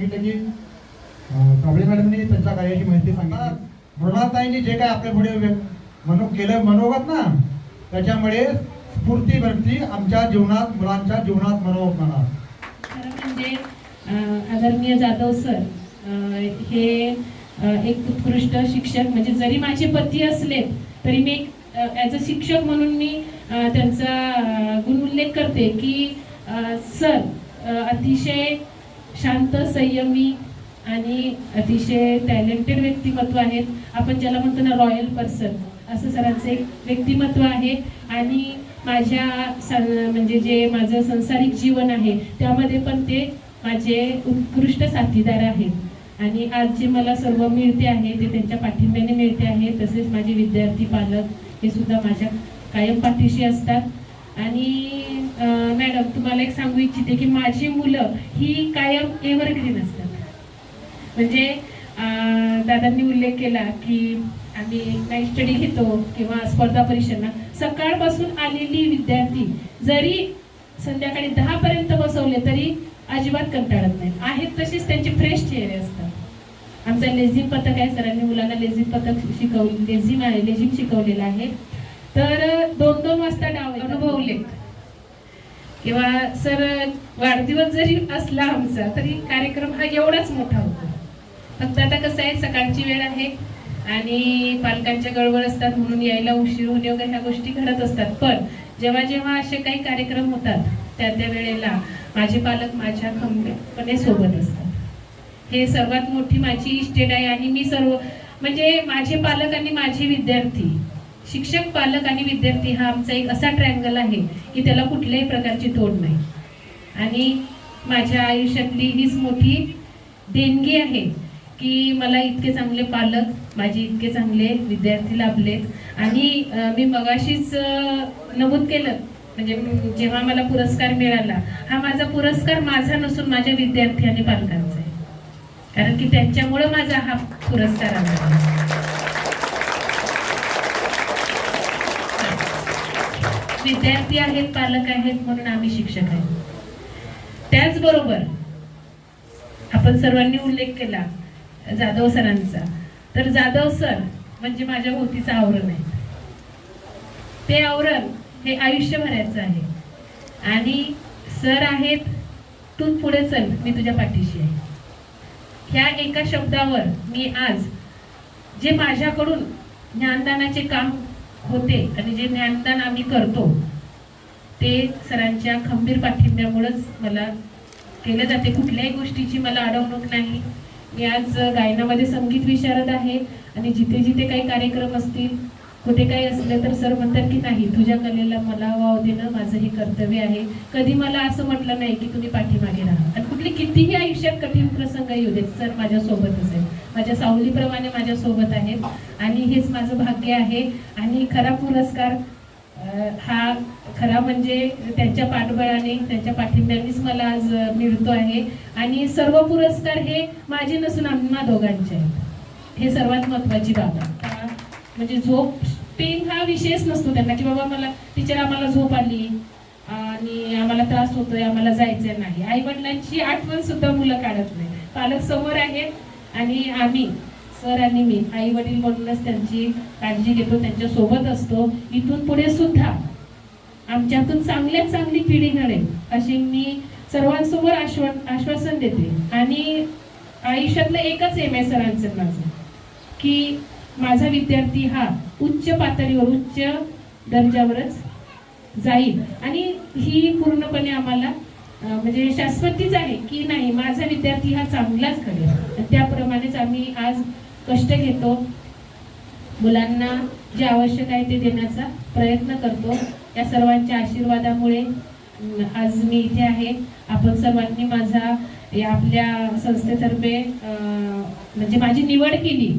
सांगितलं की कांबळे मॅडमनी त्यांच्या कार्याची माहिती सांगितली. मृणाताईंनी जे काय आपल्या पुढे मनो केलं मनोगत ना त्याच्यामुळे स्फूर्ती भेटती आमच्या जीवनात मुलांच्या जीवनात मनोगत म्हणा खरं म्हणजे आदरणीय जाधव सर हे एक उत्कृष्ट शिक्षक म्हणजे जरी माझे पती असले तरी मी ॲज अ शिक्षक म्हणून मी त्यांचा गुण उल्लेख करते की सर अतिशय शांत संयमी आणि अतिशय टॅलेंटेड व्यक्तिमत्व आहेत. आपण ज्याला म्हणतो ना रॉयल पर्सन असं सरांचं एक व्यक्तिमत्व आहे. आणि माझ्या म्हणजे जे माझं संसारिक जीवन आहे त्यामध्ये पण ते माझे उत्कृष्ट साथीदार आहेत. आणि आज जे मला सर्व मिळते आहे ते त्यांच्या पाठिंब्याने मिळते आहे. तसेच माझे विद्यार्थी पालक हे सुद्धा माझ्या कायम पाठीशी असतात. आणि मॅडम तुम्हाला एक सांगू इच्छिते की माझी मुलं ही कायम एव्हरग्रीन असतात. म्हणजे दादांनी उल्लेख केला की आम्ही नाईट स्टडी घेतो किंवा स्पर्धा परीक्षांना. सकाळपासून आलेली विद्यार्थी जरी संध्याकाळी दहा पर्यंत बसवले तरी अजिबात कंटाळत नाही. आहेत तसेच त्यांचे फ्रेश चेहरे असतात. आमचा लेझिम पथक आहे सरांनी मुलांना लेझिम पथक शिकव लेझिम आहे लेझिम शिकवलेलं आहे. तर दोन दोन वाजता डाव अनुभवले. किंवा सर वाढदिवस जरी असला आमचा तरी कार्यक्रम हा एवढाच मोठा होतो. फक्त आता कसं आहे सकाळची वेळ आहे आणि पालकांच्या गडबड असतात म्हणून यायला उशीर होणे वगैरे ह्या गोष्टी घडत असतात. पण जेव्हा जेव्हा असे काही कार्यक्रम होतात त्या त्या वेळेला माझे पालक माझ्या खंबीरपणे सोबत असतात. हे सर्वात मोठी माझी इस्टेट आहे आणि मी सर्व म्हणजे माझे पालक आणि माझे विद्यार्थी शिक्षक पालक आणि विद्यार्थी हा आमचा एक असा ट्रँगल आहे की त्याला कुठल्याही प्रकारची तोड नाही. आणि माझ्या आयुष्यातली हीच मोठी देणगी आहे की मला इतके चांगले पालक माझे इतके चांगले विद्यार्थी लाभलेत. आणि मी मगाशीच नमूद केलं. म्हणजे जेव्हा मला पुरस्कार मिळाला हा माझा पुरस्कार माझा नसून माझ्या विद्यार्थी आणि पालकांचा आहे. कारण की त्यांच्यामुळं माझा हा पुरस्कार आला. विद्यार्थी आहेत पालक आहेत म्हणून आम्ही शिक्षक आहेत. त्याचबरोबर आपण सर्वांनी उल्लेख केला जाधव सरांचा. तर जाधव सर म्हणजे माझ्या भोवतीचं आवरण आहे. ते आवरण हे आयुष्यभराचं आहे. आणि सर आहेत तू पुढे चल मी तुझ्या पाठीशी आहे. ह्या एका शब्दावर मी आज जे माझ्याकडून ज्ञानदानाचे काम होते. आणि जे ज्ञानदान आम्ही करतो ते सरांच्या खंबीर पाठिंब्यामुळेच मला केलं जाते. कुठल्याही गोष्टीची मला अडवणूक नाही. मी आज गायनामध्ये संगीत विशारद आहे आणि जिथे जिथे काही कार्यक्रम असतील कुठे काही असलं तर सर म्हणतात की नाही तुझ्या कलेला मला वाव देणं माझं हे कर्तव्य आहे. कधी मला असं म्हटलं नाही की तुम्ही पाठीमागे राहा. आणि कुठली कितीही आयुष्यात कठीण प्रसंग येऊ देत सर माझ्यासोबतच आहे माझ्या सावलीप्रमाणे माझ्यासोबत आहेत. आणि हेच माझं भाग्य आहे. आणि खरा पुरस्कार हा खरा म्हणजे त्यांच्या पाठबळाने त्यांच्या पाठिंब्यानेच मला आज मिळतो आहे. आणि सर्व पुरस्कार हे माझे नसून आम्हा दोघांचे आहेत. हे सर्वात महत्वाची बाब आहे. म्हणजे झोप पेन हा विषयच नसतो त्यांना की बाबा मला टीचर आम्हाला झोप आली आणि आम्हाला त्रास होतोय आम्हाला जायचं नाही. आई वडिलांची आठवण सुद्धा मुलं काढत नाही. पालक समोर आहेत आणि आम्ही सर आणि मी आई वडील म्हणूनच त्यांची काळजी घेतो त्यांच्यासोबत असतो. इथून पुढे सुद्धा आमच्यातून चांगल्यात चांगली पिढी घडेल अशी मी सर्वांसमोर आश्वा आश्वासन देते. आणि आयुष्यातलं एकच एम आहे सरांचं माझं की माझा विद्यार्थी हा उच्च पातळीवर उच्च दर्जावरच जाईल. आणि ही पूर्णपणे आम्हाला म्हणजे शाश्वतीच आहे की नाही माझा विद्यार्थी हा चांगलाच घडेल. त्याप्रमाणेच आम्ही आज कष्ट घेतो. मुलांना जे आवश्यक आहे ते देण्याचा प्रयत्न करतो. या सर्वांच्या आशीर्वादामुळे आज मी इथे आहे. आपण सर्वांनी माझा या आपल्या संस्थेतर्फे म्हणजे माझी निवड केली.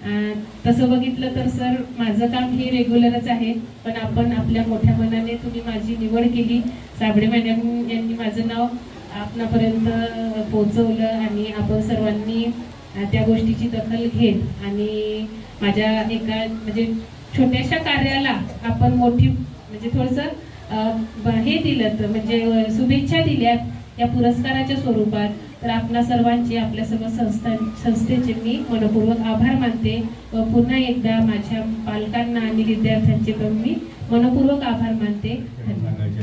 तसं बघितलं तर सर माझं काम हे रेग्युलरच आहे पण आपण आपल्या मोठ्या मनाने तुम्ही माझी निवड केली. साबळे मॅडम यांनी माझं नाव आपणापर्यंत पोचवलं आणि आपण सर्वांनी त्या गोष्टीची दखल घेत आणि माझ्या एका म्हणजे छोट्याशा कार्याला आपण मोठी म्हणजे थोडंसं ब- हे दिलं तर म्हणजे शुभेच्छा दिल्यात. या पुरस्काराच्या स्वरूपात तर आपल्या सर्वांचे आपल्या सर्व संस्था संस्थेचे मी मनपूर्वक आभार मानते व पुन्हा एकदा माझ्या पालकांना आणि विद्यार्थ्यांचे पण मी मनपूर्वक आभार मानते.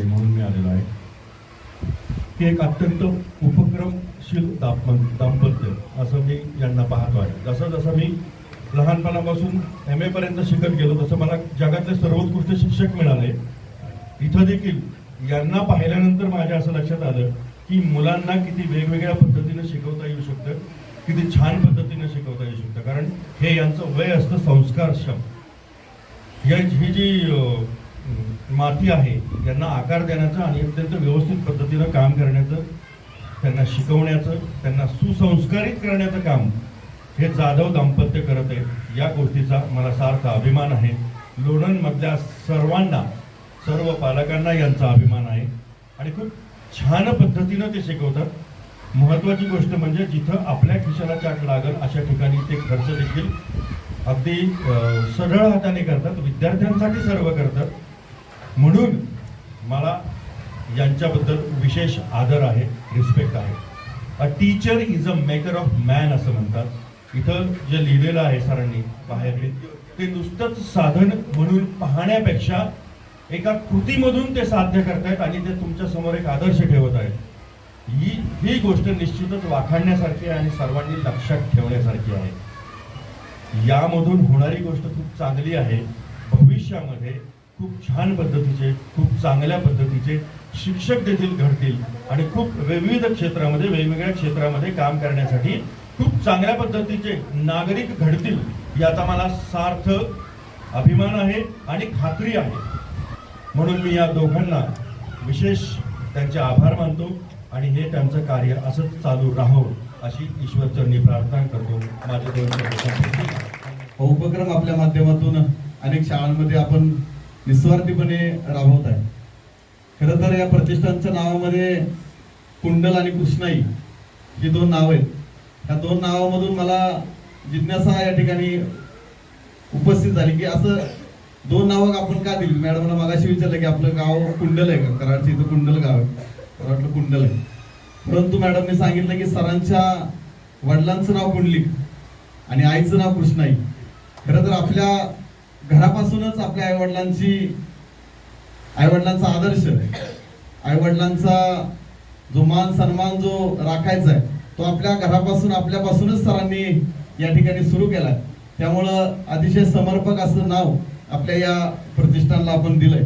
म्हणून मी आलेलो आहे. एक अत्यंत उपक्रमशील दाप- दाम्पत्य असं मी यांना पाहतो आहे. जसं जसं मी लहानपणापासून एम एपर्यंत पर्यंत शिकत गेलो तसं मला जगातले सर्वोत्कृष्ट शिक्षक मिळाले. इथं देखील यांना पाहिल्यानंतर माझ्या असं लक्षात आलं की मुलांना किती वेगवेगळ्या पद्धतीनं शिकवता येऊ शकतं किती छान पद्धतीनं शिकवता येऊ शकतं. कारण हे यांचं वय असतं संस्कारक्षम. या ही जी माती आहे यांना आकार देण्याचं आणि अत्यंत व्यवस्थित पद्धतीनं काम करण्याचं त्यांना शिकवण्याचं त्यांना सुसंस्कारित करण्याचं काम हे जाधव दाम्पत्य करत आहे या गोष्टीचा मला सार्थ अभिमान आहे. लोणंदमधल्या सर्वांना सर्व पालकांना यांचा अभिमान आहे. आणि खूप छान पद्धतीनं ते शिकवतात. महत्वाची गोष्ट म्हणजे जिथं आपल्या खिशाला चाट लागल अशा ठिकाणी ते खर्च देखील अगदी सरळ हाताने करतात. विद्यार्थ्यांसाठी सर्व करतात. म्हणून मला यांच्याबद्दल विशेष आदर आहे रिस्पेक्ट आहे. A teacher is a maker of man असं म्हणतात. इथं जे लिहिलेलं आहे सरांनी बाहेर ते नुसतंच साधन म्हणून पाहण्यापेक्षा एका कृतीमधून ते साध्य करतायत आणि ते तुमच्यासमोर एक आदर्श ठेवत आहेत. ही ही गोष्ट निश्चितच वाखाणण्यासारखी आहे आणि सर्वांनी लक्षात ठेवण्यासारखी आहे. यामधून होणारी गोष्ट खूप चांगली आहे. भविष्यामध्ये खूप छान पद्धतीचे खूप चांगल्या पद्धतीचे शिक्षक देखील घडतील आणि खूप विविध क्षेत्रामध्ये वेगवेगळ्या क्षेत्रामध्ये काम करण्यासाठी खूप चांगल्या पद्धतीचे नागरिक घडतील याचा मला सार्थ अभिमान आहे आणि खात्री आहे. म्हणून मी या दोघांना विशेष त्यांचे आभार मानतो आणि हे त्यांचं कार्य असंच चालू राहो अशी ईश्वरचरणी प्रार्थना करतो. माझ्या दोन हा उपक्रम आपल्या माध्यमातून अनेक शाळांमध्ये आपण निस्वार्थीपणे राबवत आहे. खरं तर या प्रतिष्ठानच्या नावामध्ये कुंडल आणि कृष्णाई ही दोन नाव आहेत. ह्या दोन नावामधून मला जिज्ञासा या ठिकाणी उपस्थित झाली की असं दोन नावं आपण का दिली? मॅडमला मगाशी विचारलं की आपलं गाव कुंडल आहे का? कराडच्या इथं कुंडल गाव आहे. मला वाटलं कुंडल आहे. परंतु मॅडमने सांगितलं की सरांच्या वडिलांचं नाव कुंडलिक आणि आईचं नाव कृष्णाई. खरं तर आपल्या घरापासूनच आपल्या आईवडिलांची आईवडिलांचा आदर्श आईवडिलांचा जो मान सन्मान जो राखायचा आहे तो आपल्या घरापासून आपल्यापासूनच सरांनी या ठिकाणी सुरू केला त्यामुळं अतिशय समर्पक असं नाव आपल्या या प्रतिष्ठानला आपण दिलंय.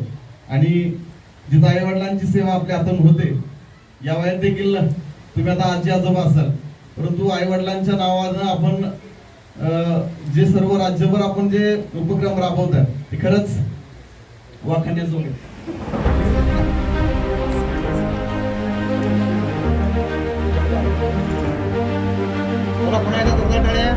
आणि जिथं आईवडिलांची सेवा आपल्या हातून होते या वयात देखील तुम्ही आता आजी आजोबा असाल. परंतु आईवडिलांच्या नावानं आपण अं, जे सर्व राज्यभर आपण जे उपक्रम राबवतात ते खरंच वाखाणण्याजोगे पुन्हा एकदा जोरदार टाळ्या